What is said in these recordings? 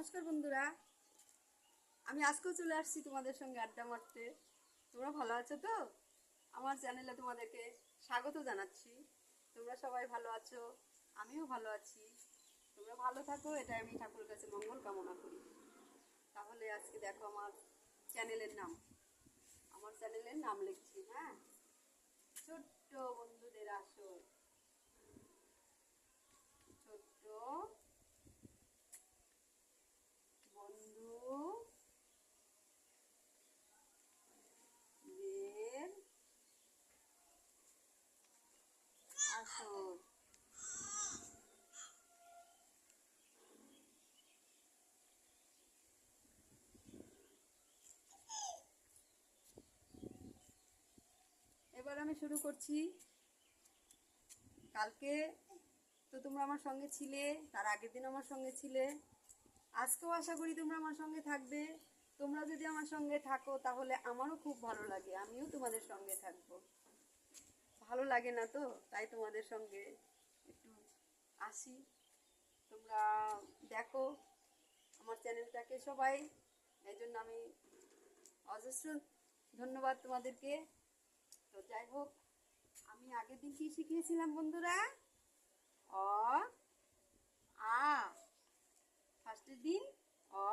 নমস্কার বন্ধুরা। আমি আজকেও চলে আসছি তোমাদের সঙ্গে আড্ডা মারতে। তোমরা ভালো আছো তো? আমার চ্যানেলে তোমাদেরকে স্বাগত জানাচ্ছি। তোমরা সবাই ভালো আছো? আমিও ভালো আছি। তোমরা ভালো থাকো এটা আমি ঠাকুরের কাছে মঙ্গল কামনা করি। তাহলে আজকে দেখো আমার চ্যানেলের নাম। আমার চ্যানেলের নাম লিখছি হ্যাঁ? ছোট্ট বন্ধুদের আসর ছোট্ট বন্ধু দের আসর এবার আমি শুরু করছি। কালকে তো তোমরা আমার সঙ্গে ছিলে, তার আগের দিন আমার সঙ্গে ছিলে। আজকেও আশা করি তোমরা আমার সঙ্গে থাকবে। তোমরা যদি আমার সঙ্গে থাকো, তাহলে আমারও খুব ভালো লাগে। আমিও তোমাদের সঙ্গে থাকব। ভালো লাগে না তো? তাই তোমাদের সঙ্গে একটু আসি। তোমরা দেখো আমার চ্যানেলটাকে সবাই। এই জন্য আমি অজস্র ধন্যবাদ তোমাদেরকে। তো যাই হোক, আমি আগের দিন কি শিখিয়েছিলাম বন্ধুরা? অ, আ, ফার্স্টের দিন অ,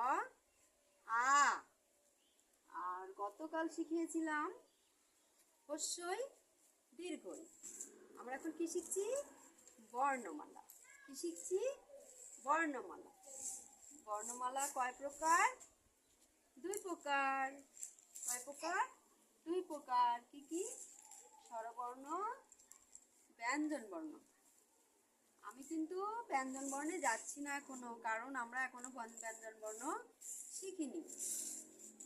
আ। আর গতকাল শিখিয়েছিলাম হস্যই দীর্ঘই। আমরা এখন কি শিখছি? বর্ণমালা। কি শিখছি? বর্ণমালা। বর্ণমালা কয় প্রকার? দুই প্রকার। কয় প্রকার? দুই প্রকার। কি কি? স্বরবর্ণ ব্যঞ্জন বর্ণ আমি কিন্তু ব্যঞ্জন বর্ণে যাচ্ছি না এখনও, কারণ আমরা এখনও ব্যঞ্জন বর্ণ শিখিনি।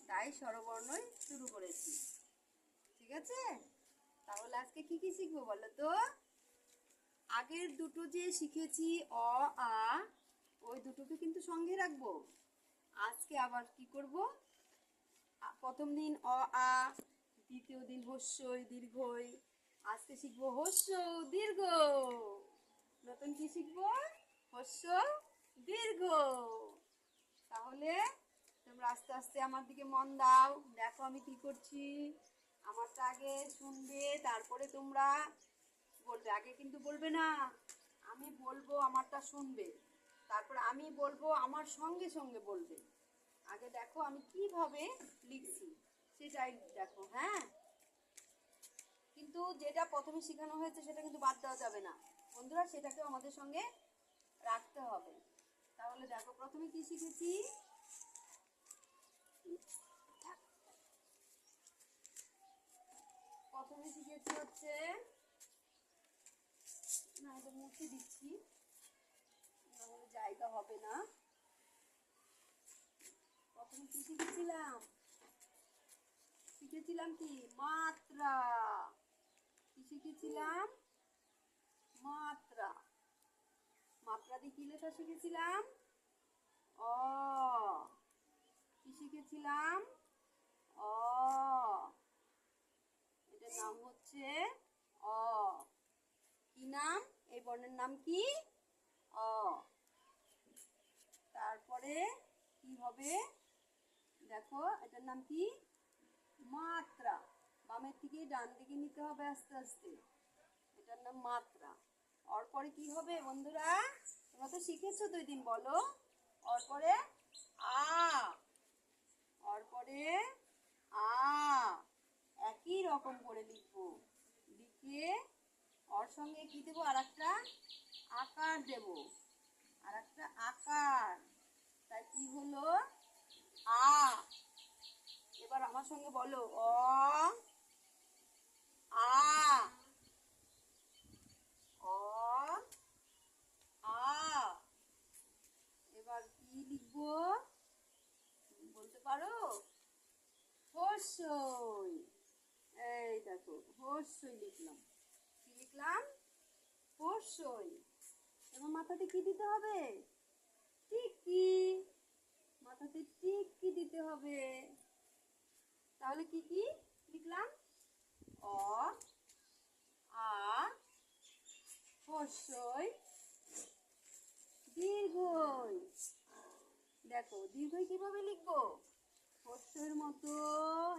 তাই স্বরবর্ণই শুরু করেছি। ঠিক আছে? তাহলে আজকে কি কি শিখব বলো তো? আগের দুটো যে শিখেছি, অ, আ, ওই দুটোকে কিন্তু সঙ্গে রাখব। আজকে আবার কি করব? প্রথম দিন অ, আ, দ্বিতীয় দিন হস্যই, দীর্ঘই। আজকে শিখব হস্য, দীর্ঘ। নতুন কি শিখব? হস্য, দীর্ঘ। তাহলে তোমরা আস্তে আস্তে আমার দিকে মন দাও। দেখো আমি কি করছি। আমারটা আগে শুনবে, তারপরে তোমরা বলবে। আগে কিন্তু বলবে না, আমি বলব, আমারটা শুনবে। তারপর আমি বলব, আমার সঙ্গে সঙ্গে বলবে। আগে দেখো আমি কীভাবে লিখছি, সেটাই দেখো হ্যাঁ? কিন্তু যেটা প্রথমে শেখানো হয়েছে, সেটা কিন্তু বাদ দেওয়া যাবে না। বন্ধুরা, সেটাকেও আমাদের সঙ্গে রাখতে হবে। তাহলে দেখো, প্রথমে কি শিখেছি? প্রথমে শিখেছি হচ্ছে? না, এটা মুছে দিচ্ছি। জায়গা হবে না। প্রথমে কি শিখেছিলাম? শিখেছিলাম কি? মাত্রা। কি শিখেছিলাম? মাত্রা। মাত্রা দিয়ে কি লেখা শিখেছিলাম? অ কি শিখেছিলাম অ এটার নাম হচ্ছে অ কি নাম এই বর্ণের নাম কি? অ। তারপরে কি হবে? দেখো, এটার নাম কি? মাত্রা। বামের থেকে ডান দিকে নিতে হবে আস্তে আস্তে। এটার নাম মাত্রা। ওর পরে কি হবে বন্ধুরা? তোমরা তো শিখেছো দুই দিন, বলো। ওর পরে আ। ওর পরে আ। একই রকম করে লিখব। লিখে ওর সঙ্গে কি দেবো? আর একটা আকার দেব। আর একটা আকার। তাই কি হলো? আ। এবার আমার সঙ্গে বলো। অ, আ। অ, আ। এবার কি লিখব? বলতে পারো? হর্ষই এই দেখো হর্ষই লিখলাম। লিখলাম হর্ষই এবার মাথাতে কি দিতে হবে? টিকি মাথাতে টিকি দিতে হবে। তাহলে কি কি লিখলাম? অ, আ হর্ষই দীর্ঘই। দেখো, দীর্ঘই কীভাবে লিখব? হর্ষের মতো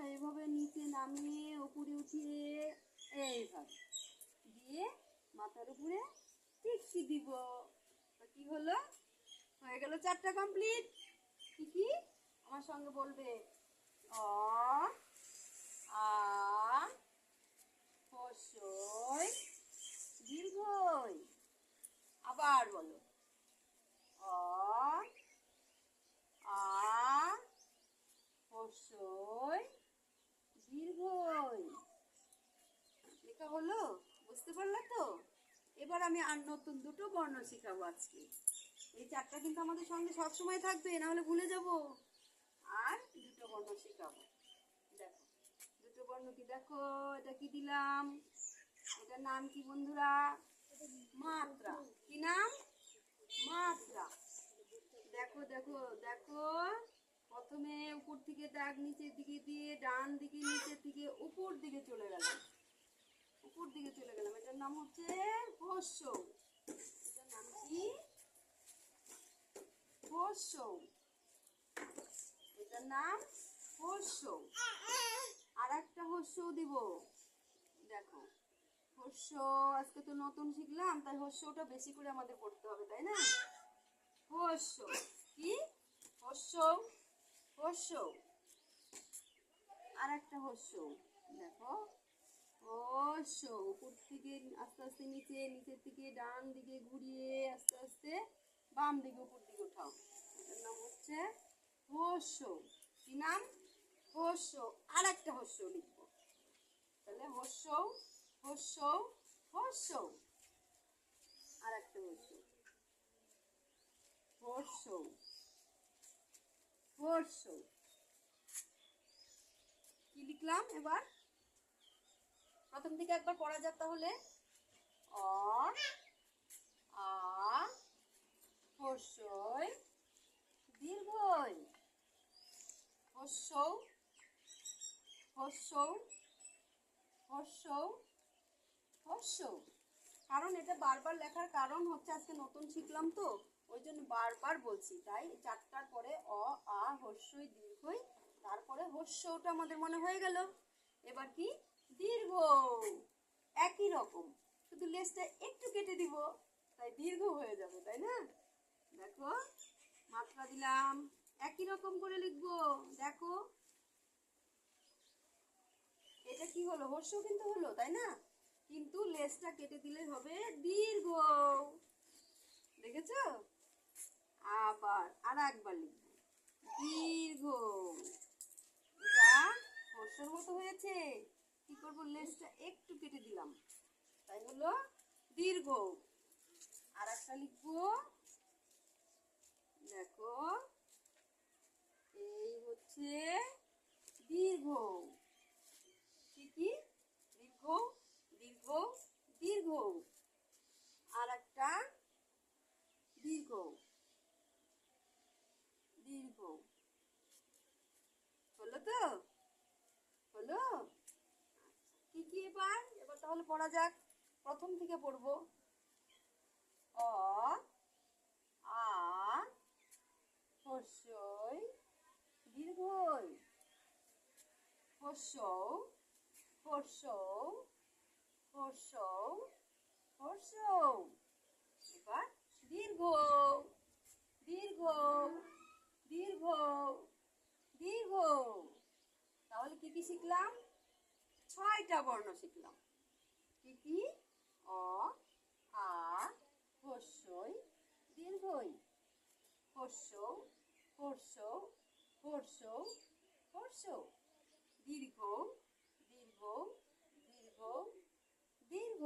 এইভাবে নিচে নামিয়ে উপরে উঠিয়ে এইভাবে। দিয়ে মাথার উপরে টিকটি দিব। কি হলো? হয়ে গেল চারটা কমপ্লিট কি কি? আমার সঙ্গে বলবে। অ, আ হর্ষই দীর্ঘই। আবার বলো। অ, আ হর্ষই দীর্ঘই। লেখা হলো? বুঝতে পারলে তো? এবার আমি আর নতুন দুটো বর্ণ শেখাবো আজকে। এই চারটা কিন্তু আমাদের সঙ্গে সবসময় থাকবে, না হলে ভুলে যাব। আর দুটো বর্ণ শেখাবো। দেখো, দুটো বর্ণ কি? দেখো, এটা কি দিলাম? এটার নাম কি বন্ধুরা? মাত্রা। কি নাম? মাত্রা। দেখো দেখো দেখো। প্রথমে উপর থেকে দাগ নিচের দিকে দিয়ে ডান দিকে নিচের দিকে উপর দিকে চলে গেলাম উপর দিকে চলে গেলাম। এটার নাম হচ্ছে হস্য এটার নাম কি? হস্য এটার নাম হস্য আর একটা হস্য দিব। দেখো হস্য আজকে তো নতুন শিখলাম, তাই হস্যটা বেশি করে আমাদের পড়তে হবে, তাই না? হস্য কি? হস্য হস্য আর একটা হস্য দেখো হস্য উপর থেকে আস্তে আস্তে নিচে, নিচের দিকে, ডান দিকে ঘুরিয়ে আস্তে আস্তে বাম দিকে, উপর দিকে উঠাও। এটার নাম হচ্ছে হস্য। কি নাম? হস্য। আর একটা হস্য লিখব। তাহলে হস্য হস্য হস্য। আর একটা হস্য। হর্ষ হর্ষ কি লিখলাম এবার? প্রথম থেকে একবার পড়া যাক তাহলে। অ আ, হর্ষই, দীর্ঘই, হর্ষ হর্ষ হর্ষ হর্ষ। কারণ এটা বারবার লেখার কারণ হচ্ছে আজকে নতুন শিখলাম তো, ওই জন্য বারবার বলছি। তাই চারটার পরে অ, আ, হর্ষই, দীর্ঘই, তারপরে হর্ষটা আমাদের মনে হয়ে গেল। এবার কি? দীর্ঘ। একই রকম। শুধু লেজটা একটু কেটে দিব, তাই দীর্ঘ হয়ে যাবে, তাই না? দেখো, মাত্রা দিলাম। একই রকম করে লিখব, দেখো। এটা কি হলো? হর্ষ কিন্তু হলো, তাই না? কিন্তু লেজটা কেটে দিলে হবে দীর্ঘ। দেখেছ? আবার আর একবার লিখব। দীর্ঘ। এটা হর্ষর মতো হয়েছে। কি করব? লেজটা একটু কেটে দিলাম। তাই হলো দীর্ঘ। আর একটা লিখব। দেখো, এই হচ্ছে দীর্ঘ। কি কি? দীর্ঘ দীর্ঘ দীর্ঘ। আর একটা দীর্ঘ। দীর্ঘ। হলো তো হলো কি এবার তাহলে পড়া যাক। প্রথম থেকে পড়ব। অ, আ, হর্ষই, দীর্ঘই। হর্ষ হর্ষ হর্ষ হর্ষ এবার দীর্ঘ দীর্ঘ দীর্ঘ দীর্ঘ তাহলে কি কি শিখলাম? ছয়টা বর্ণ শিখলাম। কি কি? অ, আ, হর্ষই, দীর্ঘই। হর্ষ হর্ষ হর্ষ হর্ষ দীর্ঘ দীর্ঘ দীর্ঘ দীর্ঘ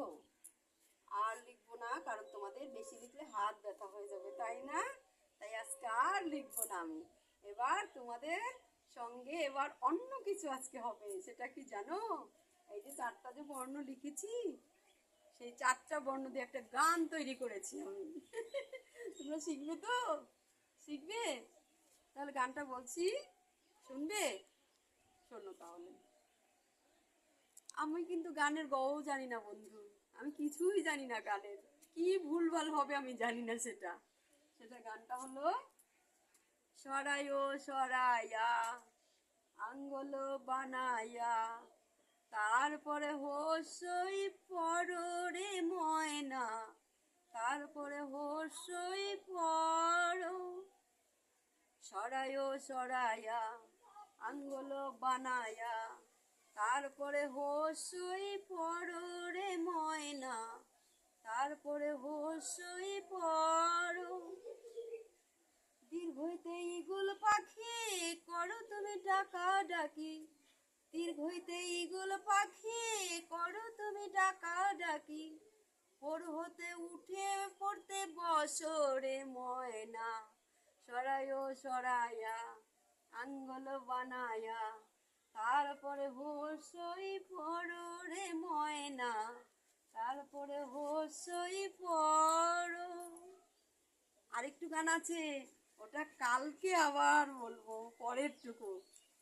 আর লিখব না, কারণ তোমাদের বেশি লিখলে হাত ব্যথা হয়ে যাবে, তাই না? তাই আজকে আর লিখব না আমি। এবার তোমাদের সঙ্গে এবার অন্য কিছু আজকে হবে, সেটা কি জানো? এই যে চারটা যে বর্ণ লিখেছি, সেই চারটা বর্ণ দিয়ে একটা গান তৈরি করেছি আমি। তোমরা শিখবে তো? শিখবে? তাহলে গানটা বলছি। শুনবে? শোনো তাহলে। আমি কিন্তু গানের গও জানি না বন্ধু। আমি কিছুই জানি না গানের। কি ভুলভাল হবে আমি জানি না সেটা। সেটা গানটা হলো সরায় সরাইয়া, আঙ্গল বানাইয়া, তারপরে হসই পরে ময়না, তারপরে হসই পর। সরায় সরাইয়া, আঙ্গল বানায়া তারপরে হসই পরে ময়না, তারপরে হসই পর। দীর্ঘ হইতে ইগুল পাখি, করো তুমি ডাকা ডাকি। দীর্ঘ হইতে ইগুল পাখি, করো তুমি ডাকা ডাকি। পর হতে উঠে পড়তে বসরে ময়না সরায় সরায়া আঙ্গল বানায়া তারপরে হোসই পড়রে ময়না, তারপরে হোসই পড়ো। আরেকটু গান আছে। ওটা কালকে আবার বলব পরের টুকু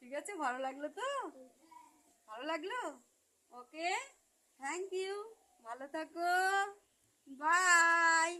ঠিক আছে? ভালো লাগল তো? ভালো লাগল? ওকে থ্যাংক ইউ ভালো থাকো। বাই